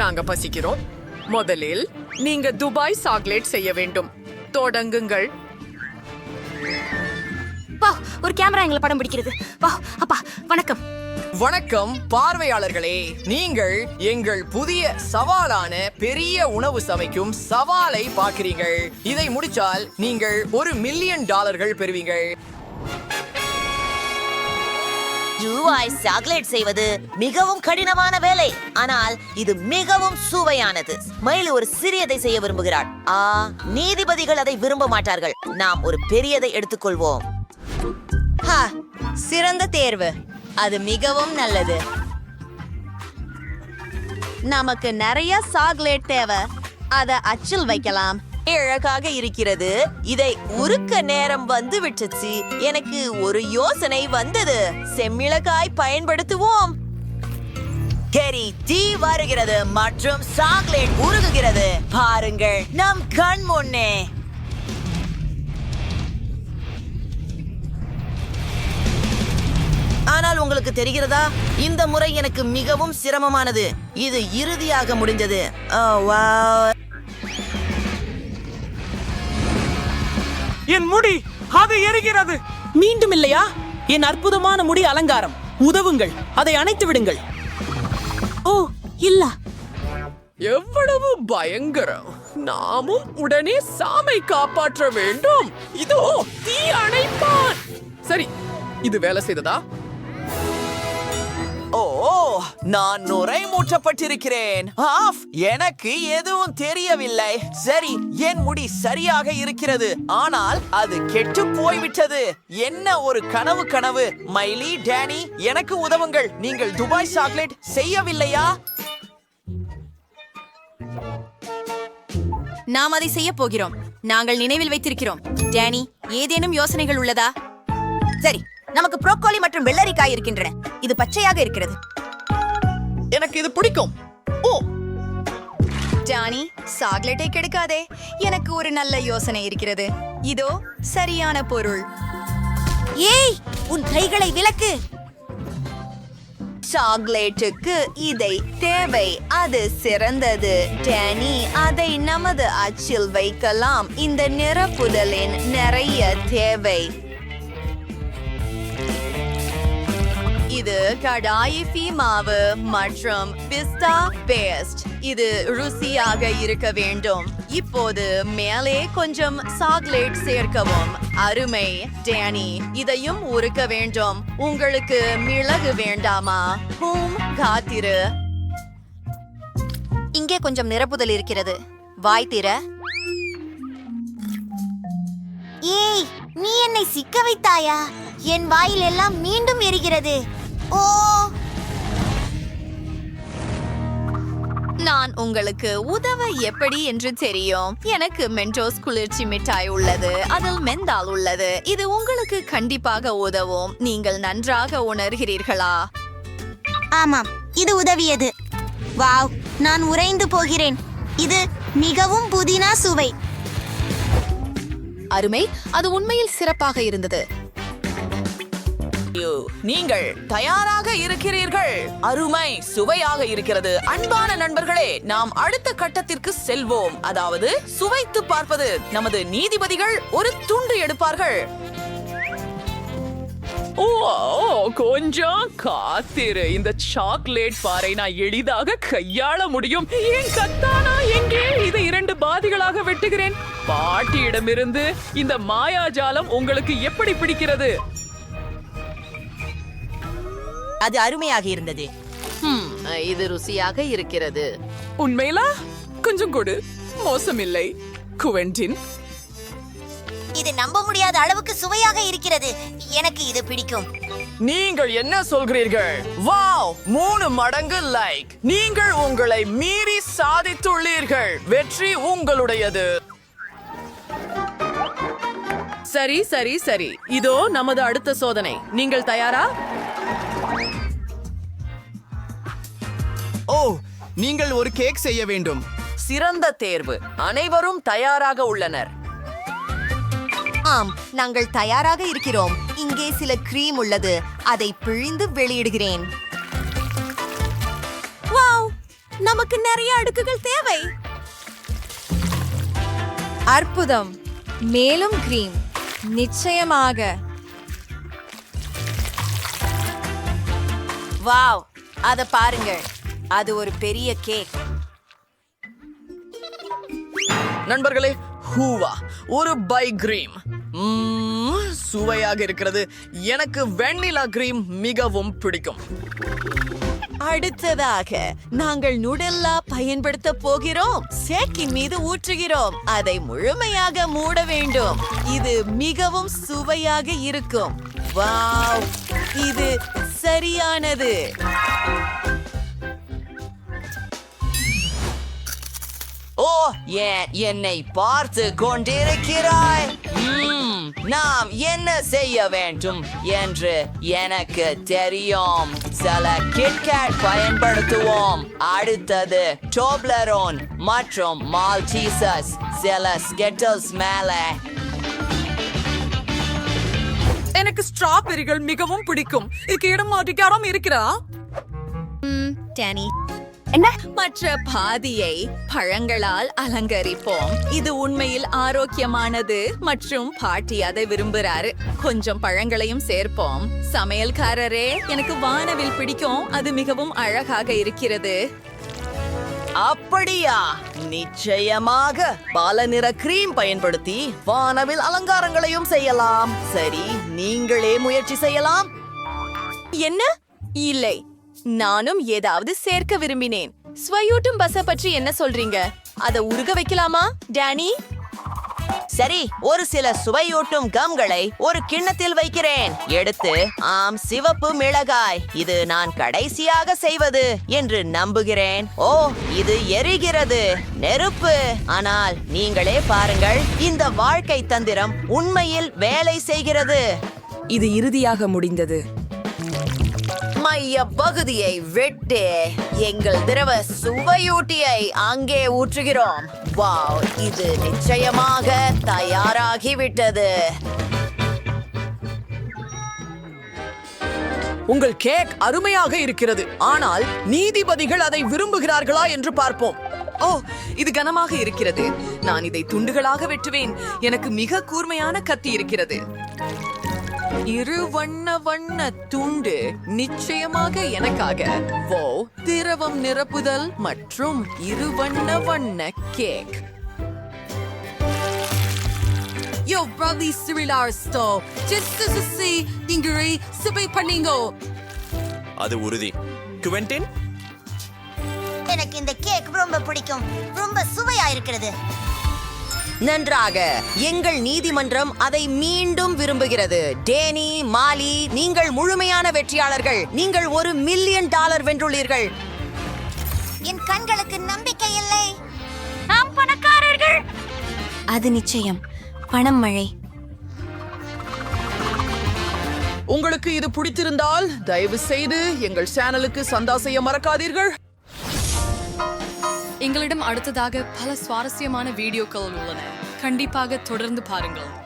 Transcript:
நாங்க பசிக்கிறோம். முதலில் நீங்க துபாய் சாக்லேட் செய்ய வேண்டும். தொடங்குங்கள். வா ஒரு கேமரா எங்களை படம் பிடிக்கிறது. வா அப்பா வணக்கம். வணக்கம் பார்வையாளர்களே. நீங்கள் எங்கள் புதிய சவாலான பெரிய உணவு சமைக்கும் சவாலை பார்க்கிறீர்கள். இதை முடிச்சால் நீங்கள் ஒரு மில்லியன் டாலர்கள் பெறுவீங்கள் ஜூவாய் சாக்லேட் செய்வது மிகவும் கடினமான வேலை. ஆனால் இது மிகவும் சுவையானது. மயில் ஒரு சிறியதை செய்ய விரும்புகிறாள். ஆ நீதிபதிகள் அதை விரும்ப மாட்டார்கள். நாம் ஒரு பெரியதை எடுத்துக்கொள்வோம். சிறந்த தேர்வு. அது மிகவும் நல்லது. நமக்கு நிறைய சாக்லேட் தேவை. அதை அச்சில் வைக்கலாம். அழகாக இருக்கிறது. இதை உருக்க நேரம் வந்து விட்டுச்சு. எனக்கு ஒரு யோசனை வந்தது. செம்மிளகாய் பயன்படுத்துவோம். கெரி தீ வருகிறது மற்றும் சாக்லேட் உருகுகிறது. பாருங்கள் நம் கண் முன்னே. ஆனால் உங்களுக்கு தெரிகிறதா? இந்த முறை எனக்கு மிகவும் சிரமமானது. இது இறுதியாக முடிஞ்சது என் முடி அது எரிகிறது. மீண்டும் இல்லையா? என் அற்புதமான முடி அலங்காரம். உதவுங்கள். அதை அணைத்து விடுங்கள். ஓ இல்ல. எவ்வளவு பயங்கரம். நாமும் உடனே சாமை காப்பாற்ற வேண்டும். இதோ தீ அணைப்பான். சரி இது வேலை செய்ததா? நான் நுரை மூற்றப்பட்டிருக்கிறேன் ஆஃப் எனக்கு எதுவும் தெரியவில்லை. சரி என் முடி சரியாக இருக்கிறது. ஆனால் அது கெட்டு போய்விட்டது. என்ன ஒரு கனவு கனவு? மைலி டேனி எனக்கு உதவுங்கள். நீங்கள் துபாய் சாக்லேட் செய்யவில்லையா? நாம் அதை செய்ய போகிறோம். நாங்கள் நினைவில் வைத்திருக்கிறோம். டேனி ஏதேனும் யோசனைகள் உள்ளதா? சரி நமக்கு புரோக்கோலி மற்றும் வெள்ளரிக்காய் இருக்கின்றன. இது பச்சையாக இருக்கிறது. எனக்கு இது பிடிக்கும். ஓ. டானி சாக்லேட்டை கெடுக்காதே. எனக்கு ஒரு நல்ல யோசனை இருக்கிறது. இதோ சரியான பொருள். ஏய் உன் கைகளை விலக்கு சாக்லேட்டுக்கு இதை தேவை. அது சிறந்தது. டேனி அதை நமது அச்சில் வைக்கலாம். இந்த நிரப்புதலின் நிறைய தேவை. இது கடாயிஃபி மாவு மற்றும் பிஸ்தா பேஸ்ட் இது ருசியாக இருக்க வேண்டும். இப்போது மேலே கொஞ்சம் சாக்லேட் சேர்க்கவும். அருமை. டேனி இதையும் உருக்க வேண்டும். உங்களுக்கு மிளகு வேண்டாமா? ஹூம் காத்திரு. இங்கே கொஞ்சம் நிரப்புதல் இருக்கிறது. வாய் திற. ஏய் நீ என்னை சிக்க வைத்தாயா? என் வாயில் எல்லாம் மீண்டும் எரிகிறது. ஓ. நான் உங்களுக்கு உதவ எப்படி என்று தெரியும். எனக்கு மென்டோஸ் குளிர்ச்சி மிட்டாய் உள்ளது அதில் மெந்தால் உள்ளது. இது உங்களுக்கு கண்டிப்பாக உதவும். நீங்கள் நன்றாக உணர்கிறீர்களா? ஆமாம் இது உதவியது. வாவ் நான் உறைந்து போகிறேன். இது மிகவும் புதினா சுவை. அருமை அது உண்மையில் சிறப்பாக இருந்தது. நீங்கள் தயாராக இருக்கிறீர்கள். அருமை சுவையாக இருக்கிறது. அன்பான நண்பர்களே நாம் அடுத்த கட்டத்திற்கு செல்வோம். அதாவது சுவைத்து பார்ப்பது. நமது நீதிபதிகள் ஒரு துண்டு எடுப்பார்கள். ஓ கொஞ்சம் காத்திரு. இந்த சாக்லேட் பாறை நான் எளிதாக கையாள முடியும். ஏன் கத்தானா எங்கே? இதை இரண்டு பாதிகளாக வெட்டுகிறேன். பாட்டியிடமிருந்து இந்த மாயாஜாலம் உங்களுக்கு எப்படி பிடிக்கிறது? அது அருமையாக இருந்தது. இது ருசியாக இருக்கிறது. உண்மையிலா? கொஞ்சம் கொடு. மோசமில்லை. குவென்டின் இது நம்ப முடியாத அளவுக்கு சுவையாக இருக்கிறது. எனக்கு இது பிடிக்கும். நீங்கள் என்ன சொல்கிறீர்கள்? வாவ் மூணு மடங்கு லைக். நீங்கள் உங்களை மீறி சாதித்துள்ளீர்கள். வெற்றி உங்களுடையது. சரி சரி சரி. இதோ நமது அடுத்த சோதனை. நீங்கள் தயாரா? நீங்கள் ஒரு கேக் செய்ய வேண்டும். சிறந்த தேர்வு. அனைவரும் தயாராக உள்ளனர். ஆம் நாங்கள் தயாராக இருக்கிறோம். இங்கே சில கிரீம் உள்ளது. அதை பிழிந்து வெளியிடுகிறேன். வாவ்! நமக்கு நிறைய அடுக்குகள் தேவை. அற்புதம். மேலும் கிரீம் நிச்சயமாக. வாவ்! அத பாருங்கள். அது ஒரு பெரிய கேக். நண்பர்களே ஹூவா ஒரு பை கிரீம். சுவையாக இருக்கிறது. எனக்கு வெண்ணிலா கிரீம் மிகவும் பிடிக்கும். அடுத்ததாக நாங்கள் நுடெல்லா பயன்படுத்த போகிறோம். சேக்கின் மீது ஊற்றுகிறோம். அதை முழுமையாக மூட வேண்டும். இது மிகவும் சுவையாக இருக்கும். வாவ் இது சரியானது. ஓ ஏன் என்னை பார்த்து கொண்டிருக்கிறாய்? நாம் என்ன செய்ய வேண்டும் என்று எனக்கு தெரியும். சில கிட்கேட் பயன்படுத்துவோம். அடுத்தது டோப்லரோன் மற்றும் மால்டீசஸ் சில ஸ்கெட்டல்ஸ் மேலே. எனக்கு ஸ்ட்ராபெரிகள் மிகவும் பிடிக்கும். இதுக்கு இடம் அதிகாரம் இருக்கிறா? டேனி. மற்ற பாதியை பழங்களால் அலங்கரிப்போம். இது உண்மையில் ஆரோக்கியமானது மற்றும் பாட்டி அதை விரும்புறாரு. கொஞ்சம் பழங்களையும் சேர்ப்போம். சமையல்காரரே எனக்கு வானவில் பிடிக்கும். அது மிகவும் அழகாக இருக்கிறது. அப்படியா? நிச்சயமாக. பல நிற கிரீம் பயன்படுத்தி வானவில் அலங்காரங்களையும் செய்யலாம். சரி நீங்களே முயற்சி செய்யலாம். என்ன? இல்லை. நானும் ஏதாவது சேர்க்க விரும்பினேன். ஸ்வயூட்டும் பச பற்றி என்ன சொல்றீங்க? அதை உருக வைக்கலாமா டேனி? சரி ஒரு சில சுவையூட்டும் கம்களை ஒரு கிண்ணத்தில் வைக்கிறேன். எடுத்து ஆம் சிவப்பு மிளகாய் இது நான் கடைசியாக செய்வது என்று நம்புகிறேன். ஓ இது எரிகிறது நெருப்பு. ஆனால் நீங்களே பாருங்கள் இந்த வாழ்க்கை தந்திரம் உண்மையில் வேலை செய்கிறது. இது இறுதியாக முடிந்தது. மைய பகுதியை வெட்டு எங்கள் திரவ சுவையூட்டியை அங்கே ஊற்றுகிறோம். வாவ் இது நிச்சயமாக தயாராகிவிட்டது. உங்கள் கேக் அருமையாக இருக்கிறது. ஆனால் நீதிபதிகள் அதை விரும்புகிறார்களா என்று பார்ப்போம். ஓ இது கனமாக இருக்கிறது. நான் இதை துண்டுகளாக வெட்டுவேன். எனக்கு மிக கூர்மையான கத்தி இருக்கிறது. இரு வண்ண வண்ண துண்டு நிச்சயமாக எனக்காக. ஓ திரவம் நிரப்புதல் மற்றும் இரு வண்ண வண்ண cake. Yo, brother Cyril Store. Just to see Ingrid Sibi Paningo. அது உறுதி. குவென்டின் எனக்கு இந்த கேக் ரொம்ப பிடிக்கும். ரொம்ப சுவையா இருக்கிறது. நன்றாக. எங்கள் நீதிமன்றம் அதை மீண்டும் விரும்புகிறது. டேனி மாலி நீங்கள் முழுமையான வெற்றியாளர்கள். நீங்கள் ஒரு மில்லியன் டாலர் வென்றுள்ளீர்கள். என் கண்களுக்கு நம்பிக்கை இல்லை. நாம் பணக்காரர்கள். அது நிச்சயம். பணம் மழை. உங்களுக்கு இது பிடித்திருந்தால் தயவு செய்து எங்கள் சேனலுக்கு சந்தா செய்ய மறக்காதீர்கள். எங்களிடம் அடுத்ததாக பல சுவாரஸ்யமான வீடியோக்கள் உள்ளன. கண்டிப்பாக தொடர்ந்து பாருங்கள்.